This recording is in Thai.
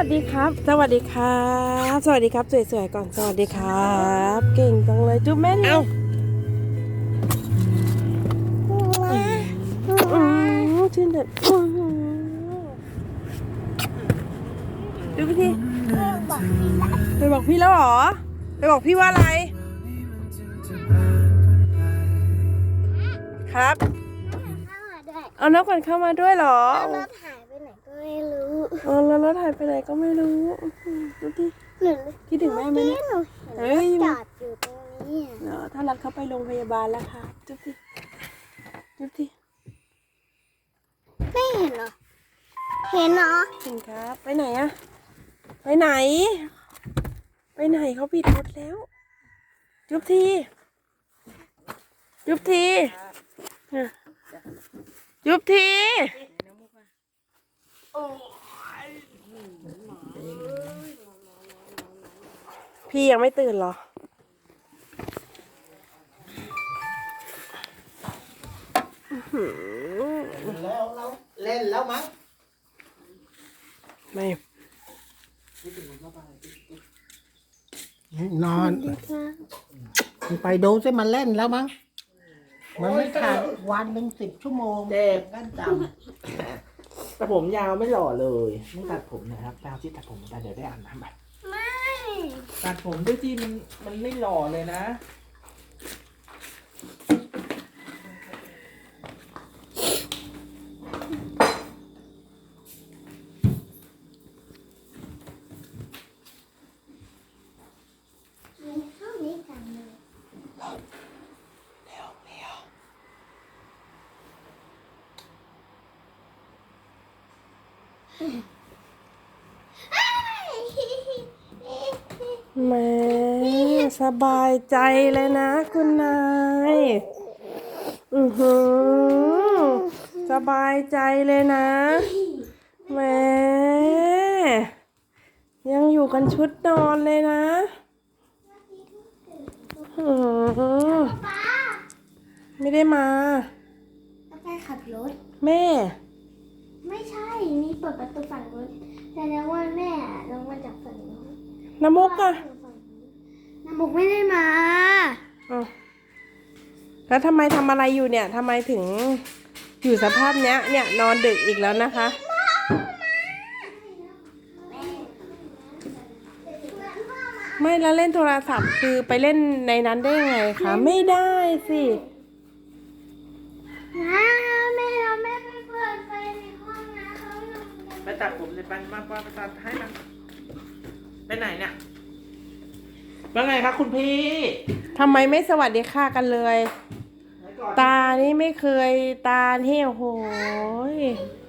ครับ สวัสดีครับ สวัสดีครับ สวยๆก่อน สวัสดีครับ เก่งจังเลยจุ๊บแม่นี่อืมชื่นเด็ดอื้อหือดูพี่ทีไปบอกพี่แล้วเหรอ ไปบอกพี่ว่าอะไร ครับเข้ามาด้วยเอาน้องขวัญเข้ามาด้วยเหรอแล้วรถหาย ไปไหนก็ไม่รู้อ๋อแล้วรถหายไปไหนก็ไม่รู้อื้อหือดูดิหนูคิดถึงแม่ไหมเนี่ยหนูเฮ้ยเห็นรถจอดอยู่ตรงนี้อะเนาะถ้ารัดเข้าไปโรงพยาบาลแล้วค่ะจุ๊บทีจุ๊บทีไม่เห็นเหรอเห็นเหรอถึงครับไปไหนอะไปไหน ไปไหนเขาปิดรถแล้ว จุ๊บทีจุ๊บทีอะจุ๊บที พี่ยังไม่ตื่นเหรอ แล้วเราเล่นแล้วมั้งไม่ นอนมันไปดูสิมันเล่นแล้วมั้ง มันไม่ขาดวันหนึ่งสิบชั่วโมงเด็กกันจ แต่ผมยาวไม่หล่อเลยไม่ตัดผมนะครับแปลที่ตัดผมไปเดี๋ยวได้อ่านน้ำไปไม่ตัดผมด้วยที่มันมันไม่หล่อเลยนะ เข้านี้กันเลย แหม่สบายใจเลยนะคุณนาย อือหือ สบายใจเลยนะแหม่ยังอยู่กันชุดนอนเลยนะอื้อหือป้าไม่ได้มาป้าไปขับรถ แม่ ไม่ใช่มีเปิดประตูฝั่งรถแต่แล้วว่าแม่ลงมาจากฝั่งนู้นน้ำมุกอะน้ำมุกไม่ได้มาอ้าวแล้วทำไมทำอะไรอยู่เนี่ยทำไมถึงอยู่สภาพเนี้ย เนี่ยนอนดึกอีกแล้วนะคะ ไม่แล้วเล่นโทรศัพท์คือไปเล่นในนั้นได้ยังไงคะ ไม่ได้สิ ไปตัดผมเลยไปมาป้าไปตัดให้มันไปไหนเนี่ยว่าไงครับคุณพี่ทำไมไม่สวัสดีค่ะกันเลย ไหนก่อน ตานี่ไม่เคยตาที่โอ้โหยไปไหนอะ